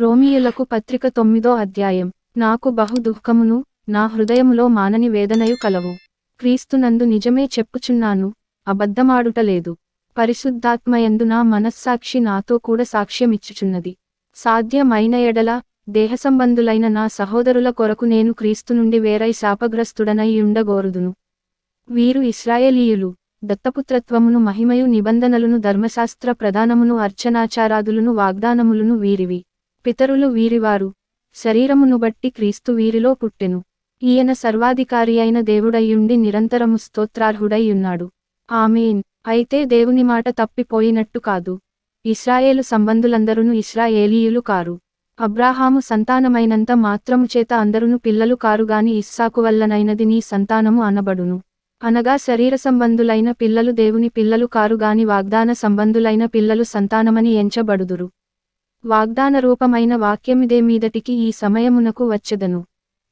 రోమియులకు పత్రిక తొమ్మిదో అధ్యాయం. నాకు బహు దుఃఖమును నా హృదయములో మానని వేదనయు కలవు. క్రీస్తునందు నిజమే చెప్పుచున్నాను అబద్ధమాడుట లేదు. పరిశుద్ధాత్మయందు నా మనస్సాక్షి నాతో కూడా సాక్ష్యమిచ్చుచున్నది. సాధ్యమైన ఎడల దేహసంబంధులైన నా సహోదరుల కొరకు నేను క్రీస్తు నుండి వేరై శాపగ్రస్తుడనై ఉండగోరుదును. వీరు ఇస్రాయేలీయులు దత్తపుత్రత్వమును మహిమయు నిబంధనలను ధర్మశాస్త్ర ప్రధానమును అర్చనాచారాదులను వాగ్దానములను వీరివి. పితరులు వీరివారు. శరీరమును బట్టి క్రీస్తు వీరిలో పుట్టెను. ఈయన సర్వాధికారి అయిన దేవుడయ్యుండి నిరంతరము స్తోత్రార్హుడయ్యున్నాడు. ఆమెన్. అయితే దేవుని మాట తప్పిపోయినట్టు కాదు. ఇస్రాయేలు సంబంధులందరును ఇస్రాయేలీయులు కారు. అబ్రాహాము సంతానమైనంత మాత్రము చేత అందరును పిల్లలు కారుగాని ఇస్సాకు వల్లనైనది నీ సంతానము అనబడును. అనగా శరీర సంబంధులైన పిల్లలు దేవుని పిల్లలు కారుగాని వాగ్దాన సంబంధులైన పిల్లలు సంతానమని ఎంచబడుదురు. వాగ్దాన రూపమైన వాక్యమిదే మీదటికి ఈ సమయమునకు వచ్చెదను.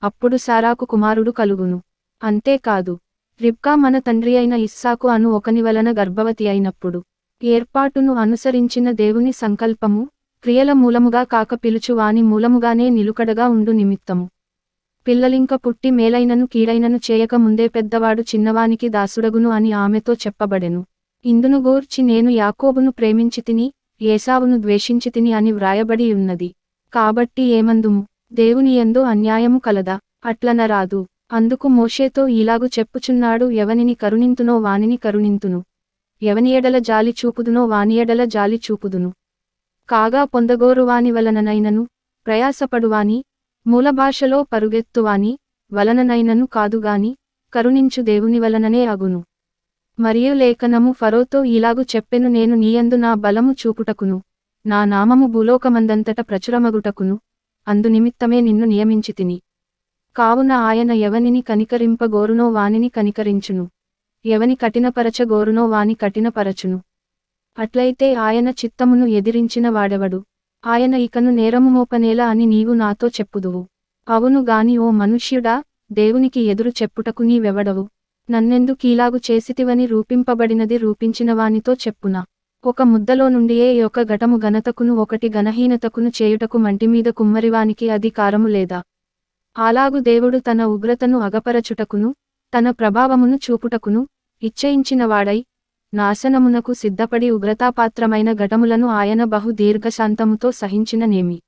అప్పుడు సారాకు కుమారుడు కలుగును. అంతేకాదు రిబ్కా మన తండ్రి అయిన ఇస్సాకు అను ఒకని వలన గర్భవతి అయినప్పుడు ఏర్పాటును అనుసరించిన దేవుని సంకల్పము క్రియల మూలముగా కాక పిలుచువాని మూలముగానే నిలుకడగా ఉండు నిమిత్తము. పిల్లలింక పుట్టి మేలైనను కీడైనను చేయక ముందే పెద్దవాడు చిన్నవానికి దాసుడగును అని ఆమెతో చెప్పబడెను. ఇందును గూర్చి నేను యాకోబును ప్రేమించి తిని ఏసావును ద్వేషించి తిని అని వ్రాయబడి ఉన్నది. కాబట్టి ఏమందుము దేవుని యందు అన్యాయము కలదా? అట్లనరాదు అందుకు మోషేతో ఇలాగు చెప్పుచున్నాడు ఎవనిని కరుణింతునో వానిని కరుణింతును. ఎవని ఎడల జాలి చూపుదునో వాని ఎడల జాలి చూపుదును. కాగా పొందగోరువాని వలననైనను ప్రయాసపడువాని మూలభాషలో పరుగెత్తువాని వలననైనను కాదుగాని కరుణించు దేవుని వలననే అగును. మరియు లేఖనము ఫరోతో ఇలాగు చెప్పెను నేను నీయందు నా బలము చూపుటకును. నా నామము భూలోకమందంతట ప్రచురమగుటకును. అందునిమిత్తమే నిన్ను నియమించితిని. కావున ఆయన ఎవనిని కనికరింపగోరునో వానిని కనికరించును. ఎవని కఠినపరచగోరునో వాని కఠినపరచును. అట్లయితే ఆయన చిత్తమును ఎదిరించిన వాడెవడు? ఆయన ఇకను నేరము మోపనేలా అని నీవు నాతో చెప్పుదువు. అవును గాని ఓ మనుష్యుడా దేవునికి ఎదురు చెప్పుటకు నీవెవడవు? నన్నెందుకీలాగు చేసితివని రూపింపబడినది రూపించినవానితో చెప్పున. చెప్పునా ఒక ముద్దలో నుండియే యొక్క ఘటము ఘనతకును ఒకటి ఘనహీనతకును చేయుటకు మంటిమీద కుమ్మరివానికి అధికారము లేదా. అలాగు దేవుడు తన ఉగ్రతను అగపరచుటకును తన ప్రభావమును చూపుటకును ఇచ్చయించినవాడై నాశనమునకు సిద్ధపడి ఉగ్రతాపాత్రమైన ఘటములను ఆయన బహు దీర్ఘశాంతముతో సహించిన నేమి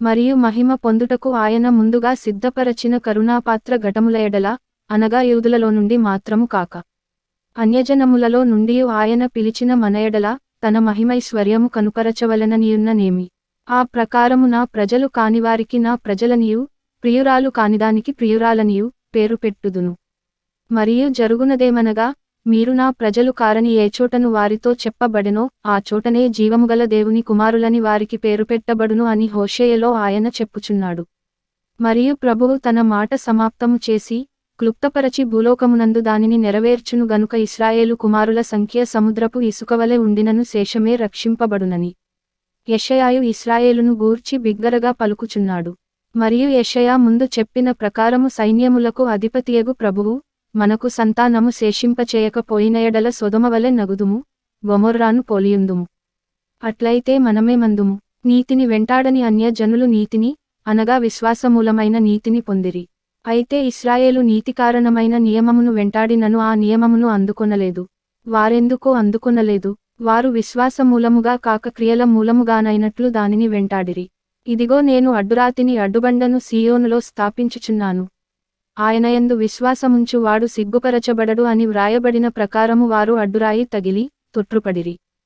మరియు మహిమ పొందుటకు ఆయన ముందుగా సిద్ధపరచిన కరుణాపాత్ర ఘటముల ఎడల అనగా యూదులలో నుండి మాత్రము కాక. అన్యజనములలో నుండి ఆయన పిలిచిన మనయడల తన మహిమైశ్వర్యము కనుపరచవలననియున్న నేమి. ఆ ప్రకారము నా ప్రజలు కానివారికి నా ప్రజలనియు ప్రియురాలు కానిదానికి ప్రియురాలనియు పేరు పెట్టుదును. మరియు జరుగునదేమనగా మీరు నా ప్రజలు కారని ఏ చోటను వారితో చెప్పబడెనో ఆ చోటనే జీవముగల దేవుని కుమారులని వారికి పేరు పెట్టబడును అని హోషేయలో ఆయన చెప్పుచున్నాడు. మరియు ప్రభువు తన మాట సమాప్తము చేసి క్లుప్తపరచి భూలోకమునందు దానిని నెరవేర్చును గనుక ఇస్రాయేలు కుమారుల సంఖ్య సముద్రపు ఇసుకవలె ఉండినను శేషమే రక్షింపబడునని. యషయాయు ఇస్రాయేలును గూర్చి బిగ్గరగా పలుకుచున్నాడు. మరియు యషయా ముందు చెప్పిన ప్రకారము సైన్యములకు అధిపతియగు ప్రభువు మనకు సంతానము శేషింపచేయకపోయినయడల సొదమవలె నగుదుము గొమొర్రాను పోలియుందుము. అట్లయితే మనమే మందుము. నీతిని వెంటాడని అన్య జనులు నీతిని అనగా విశ్వాసమూలమైన నీతిని పొందిరి. అయితే ఇస్రాయేలు నీతికారణమైన నియమమును వెంటాడినను ఆ నియమమును అందుకొనలేదు. వారెందుకో అందుకొనలేదు. వారు విశ్వాసమూలముగా కాక క్రియల మూలముగానైనట్లు దానిని వెంటాడిరి. ఇదిగో నేను అడ్డురాతిని అడ్డుబండను సీయోనులో స్థాపించుచున్నాను. ఆయనయందు విశ్వాసముంచు వాడు సిగ్గుపరచబడడు అని వ్రాయబడిన ప్రకారము వారు అడ్డురాయి తగిలి తొట్రుపడిరి.